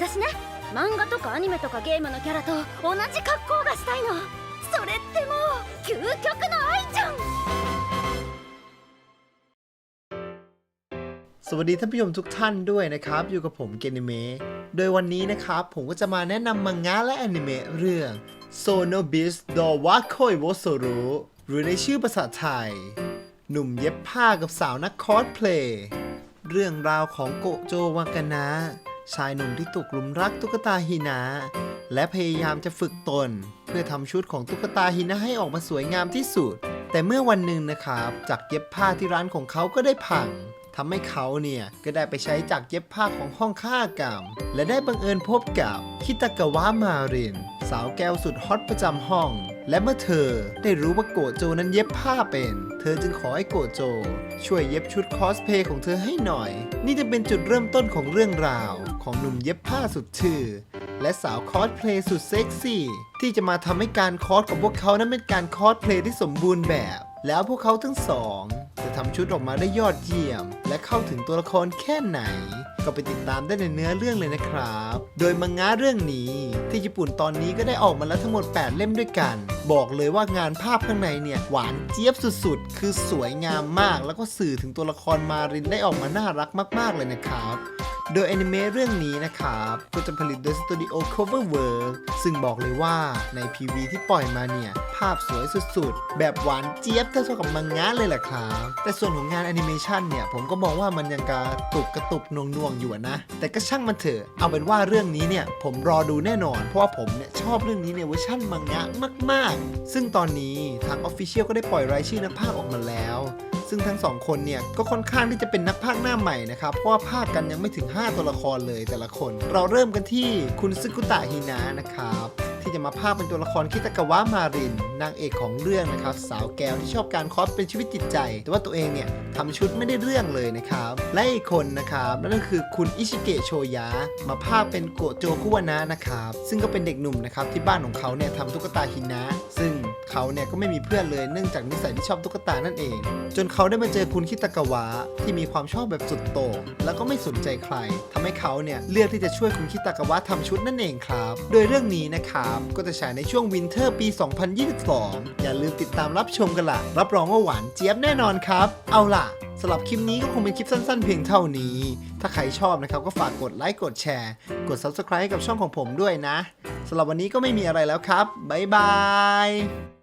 私ね漫画とかアニメとかゲームのキャラと同じ格好がしたいのそれってもう究極の愛じゃん สวัสดีท่านผู้ชมทุกท่านด้วยนะครับ อยู่กับผมเกนิเมะโดยวันนี้นะครับ ผมก็จะมาแนะนำมังงะและแอนิเมะเรื่อง Sono b i s d o w a k o i w o s o r u หรือในชื่อภาษาไทย หนุ่มเย็บผ้ากับสาวนักคอสเพลย์เรื่องราวของโกโจวากานะ ชายหนุ่มที่ตกหลุมรักตุ๊กตาฮินะและพยายามจะฝึกตน เพื่อทำชุดของตุ๊กตาฮินะให้ออกมาสวยงามที่สุด แต่เมื่อวันหนึ่งนะครับ จากเย็บผ้าที่ร้านของเขาก็ได้พังทำให้เขาเนี่ยก็ได้ไปใช้จากเย็บผ้าของห้องข้ากรรม และได้บังเอิญพบกับคิตากาวะมาริน สาวแก้วสุดฮอตประจำห้อง และเมื่อเธอได้รู้ว่าโกโจนั้นเย็บผ้าเป็น เธอจึงขอให้โกโจ ช่วยเย็บชุดคอสเพลย์ของเธอให้หน่อย นี่จะเป็นจุดเริ่มต้นของเรื่องราว ของหนุ่มเย็บผ้าสุดชื่อ และสาวคอสเพลย์สุดเซ็กซี่ ที่จะมาทำให้การคอสของพวกเขานั้นเป็นการคอสเพลย์ที่สมบูรณ์แบบ แล้วพวกเขาทั้งสอง ทำชุดออกมาได้ยอดเยี่ยม และเข้าถึงตัวละครแค่ไหน ก็ไปติดตามได้ในเนื้อเรื่องเลยนะครับ โดยมังงะเรื่องนี้ที่ญี่ปุ่นตอนนี้ก็ได้ออกมาแล้วทั้งหมด 8 เล่มด้วยกัน บอกเลยว่างานภาพข้างในเนี่ย หวานเจี๊ยบสุดๆ คือสวยงามมาก แล้วก็สื่อถึงตัวละครมารินได้ออกมาน่ารักมาก ๆเลยนะครับ โดยแอนิเมะเรื่องนี้นะครับก็จะผลิตโดยสตูดิโอ Coverwork ซึ่งบอกเลยว่าใน PV ที่ปล่อยมาเนี่ย ภาพสวยสุดๆ แบบหวานเจี๊ยบเท่ากับมังงะเลยแหละครับ แต่ส่วนของงานแอนิเมชันเนี่ย ผมก็มองว่ามันยังกระตุกกระตุกนวงนวงๆอยู่นะ แต่ก็ช่างมันเถอะ เอาเป็นว่าเรื่องนี้เนี่ย ผมรอดูแน่นอน เพราะว่าผมเนี่ยชอบเรื่องนี้ในเวอร์ชั่นมังงะมาก ๆ ซึ่งตอนนี้ทาง Official ก็ได้ปล่อยรายชื่อนักพากย์ออกมาแล้ว ซึ่งทั้งสองคนเนี่ยก็ค่อนข้างที่จะเป็นนักพากย์หน้าใหม่นะครับเพราะว่าพากย์กันยังไม่ถึง 5 ตัวละครเลยแต่ละคน เราเริ่มกันที่คุณซึกุตะฮินะนะครับที่จะมาพากย์เป็นตัวละครคิตากาวะมาริน นางเอกของเรื่องนะครับ สาวแก้วที่ชอบการคอสเป็นชีวิตจิตใจ แต่ว่าตัวเองเนี่ยทำชุดไม่ได้เรื่องเลยนะครับ และอีกคนนะครับนั่นก็คือคุณอิชิเกะโชยะมาพากย์เป็นโกโจคุวานะนะครับ ซึ่งก็เป็นเด็กหนุ่มนะครับที่บ้านของเขาเนี่ยทำตุ๊กตาฮินะ ซึ่ง เขาเนี่ยก็ไม่มีเพื่อนเลยเนื่องจากนิสัยที่ชอบตุ๊กตานั่นเอง จนเขาได้มาเจอคุณคิตากาวะที่มีความชอบแบบสุดโต่งแล้วก็ไม่สนใจใครทำให้เขาเนี่ยเลือกที่จะช่วยคุณคิตากาวะทำชุดนั่นเองครับ โดยเรื่องนี้นะครับก็จะฉายในช่วงวินเทอร์ปี 2022 อย่าลืมติดตามรับชมกันละรับรองว่าหวานเจี๊ยบแน่นอนครับ เอาล่ะสำหรับคลิปนี้ก็คงเป็นคลิปสั้นๆเพียงเท่านี้ ถ้าใครชอบนะครับก็ฝากกดไลค์กดแชร์ กด Subscribe ให้กับช่องของผมด้วยนะสำหรับวันนี้ก็ไม่มีอะไรแล้วครับ บ๊ายบาย